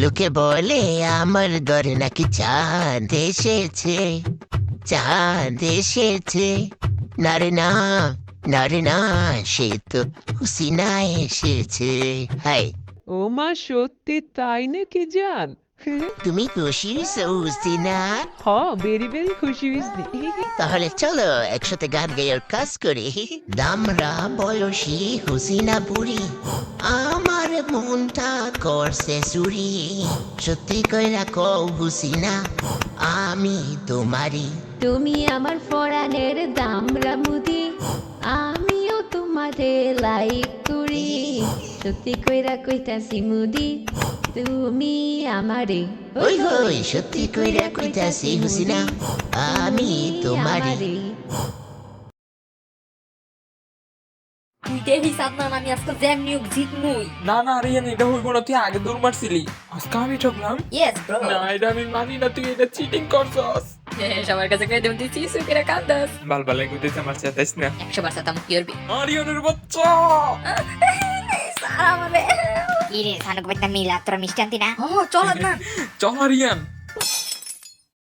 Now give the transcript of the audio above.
লোকে বলে আমার ঘরে নাকি চাঁদ এসেছে চাঁদ এসেছে। না রে না না রে না সে তো হুসিনা এসেছে। হাই ও মা সত্যি তাই নাকি জান? তুমি খুশি হয়েছো হুসিনা হ ভেরি ভেরি খুশি হয়েছি। তাহলে চলো একসাথে গান গাইয়ার কাজ করি। দামরা বয়সী হুসিনা বুড়ি আমার মনটা করছে চুরি। সত্যি কইরা কও হুসিনা আমি তোমারই। তুমি আমার ফরানের দামরা মুদি আমিও তোমারে লাইক করি সত্যি কইরা কইতাছি মুদি তুমি আমারে। ওই হই সত্যি কইরা কইতাছি হুসিনা আমি তোমারই আমারে। তুই আমি আজকে যেমনি হোক জিতমুই। না না রিয়ান এটা হইব না তুই আগে দৌড় মারছিলি। আজকে আমি ঠকলাম? ইয়েস ব্রো না এটা আমি মানি না তুই এটা চিটিং করছস। সবার কাছে কই দেব তুই চিসু করে কান্দাস বাল বালাই কইতেছে আমার চাইতাইস না একশো বার সাতাম কি করবি আরিয়ানের বাচ্চা সারা আমারে কি রে সানুক বেটা মিলা তোরা মিষ্টি আনতি না ও চল আদনান চল আরিয়ান